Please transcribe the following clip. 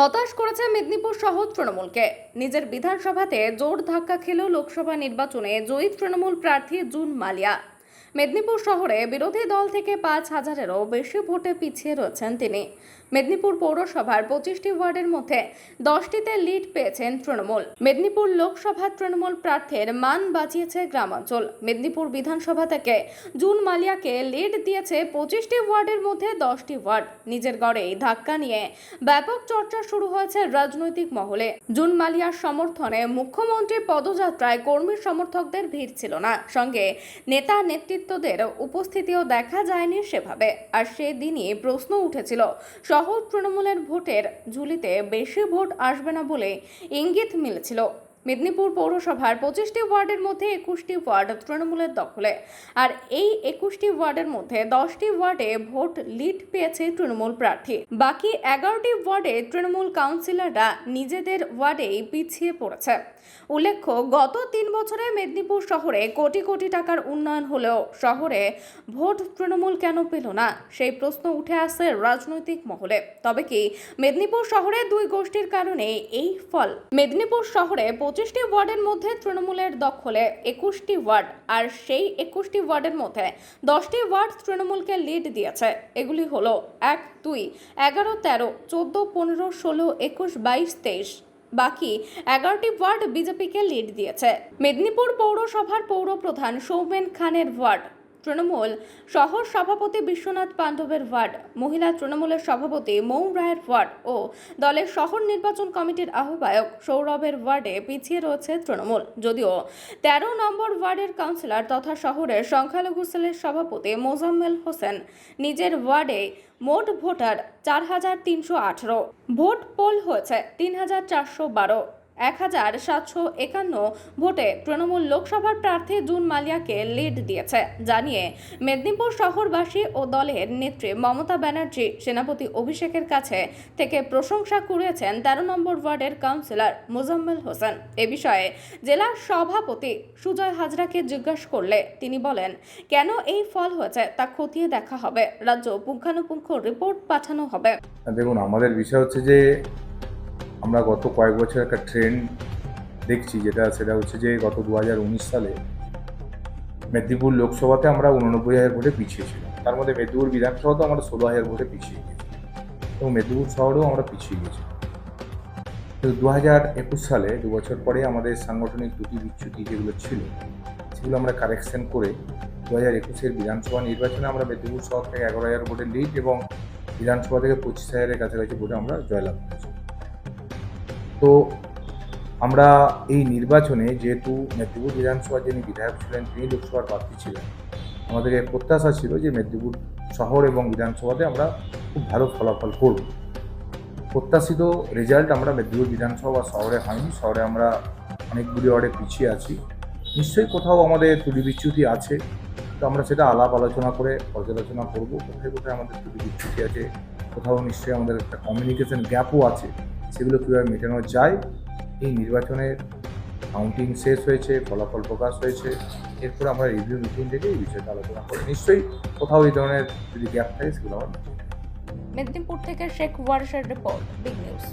হতাশ করেছে মেদিনীপুর সহ তৃণমূলকে। নিজের বিধানসভাতে জোর ধাক্কা খেল লোকসভা নির্বাচনে জয়ী তৃণমূল প্রার্থী জুন মালিয়া। মেদিনীপুর শহরে বিরোধী দল থেকে পাঁচ হাজারেরও বেশি ভোটে পিছিয়ে রয়েছেন তিনি। মেদিনীপুর পৌরসভার পঁচিশটি ওয়ার্ডের মধ্যে দশটিতে লিড পেয়েছেন তৃণমূল। মেদিনীপুর লোকসভা তৃণমূল প্রার্থীর মান বাঁচিয়েছে গ্রামাঞ্চল। মেদিনীপুর বিধানসভা থেকে জুন মালিয়াকে লিড দিয়েছে পঁচিশটি ওয়ার্ডের মধ্যে দশটি ওয়ার্ড। নিজের গড়েই ধাক্কা নিয়ে ব্যাপক চর্চা শুরু হয়েছে রাজনৈতিক মহলে। জুন মালিয়ার সমর্থনে মুখ্যমন্ত্রী পদযাত্রায় কর্মী সমর্থকদের ভিড় ছিল না। সঙ্গে নেতা নেতৃত্বদের উপস্থিতিও দেখা যায়নি সেভাবে। আর সেদিনই প্রশ্ন উঠেছিল শহর তৃণমূলের ভোটের ঝুলিতে বেশি ভোট আসবে না বলে ইঙ্গিত মিলেছিল। মেদিনীপুর পৌরসভার পঁচিশটি ওয়ার্ডের মধ্যে একুশটি ওয়ার্ড তৃণমূলের দখলে। আর এই একুশটি ওয়ার্ডের মধ্যে দশটি ওয়ার্ডে ভোট লিড পেয়েছে তৃণমূল প্রার্থী। বাকি এগারোটি ওয়ার্ডে তৃণমূল কাউন্সিলররা নিজেদের ওয়ার্ডেই পিছিয়ে পড়েছে। উল্লেখ্য, গত তিন বছরে মেদিনীপুর শহরে কোটি কোটি টাকার উন্নয়ন হলেও শহরে ভোট তৃণমূল কেন পেল না? সেই প্রশ্ন উঠে আসছে রাজনৈতিক মহলে। তবে কি মেদিনীপুর শহরে দুই গোষ্ঠীর কারণে এই ফল? মেদিনীপুর শহরে পঁচিশটি ওয়ার্ডের মধ্যে তৃণমূলের দখলে একুশটি ওয়ার্ড, আর সেই একুশটি ওয়ার্ডের মধ্যে দশটি ওয়ার্ড তৃণমূলকে লিড দিয়েছে। এগুলি হল এক, দুই, এগারো, তেরো, চোদ্দ, পনেরো, ষোলো, একুশ, বাইশ, তেইশ। বাকি এগারোটি ওয়ার্ড বিজেপিকে লিড দিয়েছে। মেদিনীপুর পৌরসভার পৌর প্রধান সৌমেন খানের ওয়ার্ড তৃণমূল, শহর সভাপতি বিশ্বনাথ পাণ্ডবের ওয়ার্ড, মহিলা তৃণমূলের সভাপতি মৌ রায়ের ওয়ার্ড ও দলের শহর নির্বাচন কমিটির আহ্বায়ক সৌরভের ওয়ার্ডে পিছিয়ে রয়েছে তৃণমূল। যদিও তেরো নম্বর ওয়ার্ডের কাউন্সিলর তথা শহরের সংখ্যালঘু সেলের সভাপতি মোজাম্মেল হোসেন নিজের ওয়ার্ডে মোট ভোটার চার হাজার তিনশো আঠারো। ভোট পোল হয়েছে তিন হাজার চারশো বারো। এক হাজার সাতশো একান্ন ভোটে তৃণমূল লোকসভার প্রার্থী জুন মালিয়াকে লিড দিয়েছে জানিয়ে মেদিনীপুর শহরবাসী ও দলের নেত্রী মমতা ব্যানার্জি, সেনাপতি অভিষেকের কাছে থেকে প্রশংসা কুড়িয়েছেন তেরো নম্বর ওয়ার্ডের কাউন্সিলর মুজাম্মেল হোসেন। এ বিষয়ে জেলার সভাপতি সুজয় হাজরাকে জিজ্ঞাসা করলে তিনি বলেন, কেন এই ফল হয়েছে তা খতিয়ে দেখা হবে? রাজ্য পুঙ্খানুপুঙ্খ রিপোর্ট পাঠানো হবে। দেখুন, আমাদের বিষয় হচ্ছে যে আমরা গত কয়েক বছর একটা ট্রেন্ড দেখছি যেটা সেটা হচ্ছে যে গত দু হাজার উনিশ সালে মেদিনীপুর লোকসভাতে আমরা উননব্বই হাজার ভোটে পিছিয়ে ছিলাম। তার মধ্যে মেদিনীপুর বিধানসভাতেও আমরা ষোলো হাজার ভোটে পিছিয়ে গেছি এবং মেদিনীপুর শহরেও আমরা পিছিয়ে গেছি। তো দু হাজার একুশ সালে, দু বছর পরে আমাদের সাংগঠনিক দুটি বিচ্যুতি যেগুলো ছিল, সেগুলো আমরা কারেকশন করে দু হাজার একুশের বিধানসভা নির্বাচনে আমরা মেদিনীপুর শহর থেকে এগারো হাজার ভোটের লিড এবং বিধানসভা থেকে পঁচিশ হাজারের কাছাকাছি ভোটে আমরা জয়লাভ করেছি। তো আমরা এই নির্বাচনে যেহেতু মেদিনীপুর বিধানসভার যিনি বিধায়ক ছিলেন, তিনি লোকসভার প্রার্থী ছিলেন। আমাদের এই প্রত্যাশা ছিল যে মেদিনীপুর শহর এবং বিধানসভাতে আমরা খুব ভালো ফলাফল করব। প্রত্যাশিত রেজাল্ট আমরা মেদিনীপুর বিধানসভা শহরে হয়নি। শহরে আমরা অনেকগুলি ওয়ার্ডে পিছিয়ে আছি। নিশ্চয়ই কোথাও আমাদের ত্রুটি বিচ্যুতি আছে। তো আমরা সেটা আলাপ আলোচনা করে পর্যালোচনা করব। কোথায় কোথায় আমাদের ত্রুটি বিচ্যুতি আছে, কোথাও নিশ্চয়ই আমাদের একটা কমিউনিকেশন গ্যাপও আছে। সেগুলো কীভাবে মেটানো যায়, এই নির্বাচনের কাউন্টিং শেষ হয়েছে, ফলাফল প্রকাশ হয়েছে। এরপর আমরা রিভিউ মিটিং থেকে এই বিষয়টা আলোচনা করি নিশ্চয়ই কোথাও এই ধরনের যদি গ্যাপ থাকে সেগুলো আমার মেদিনীপুর থেকে শেখ ওয়ার্সের রিপোর্ট বিগ নিউজ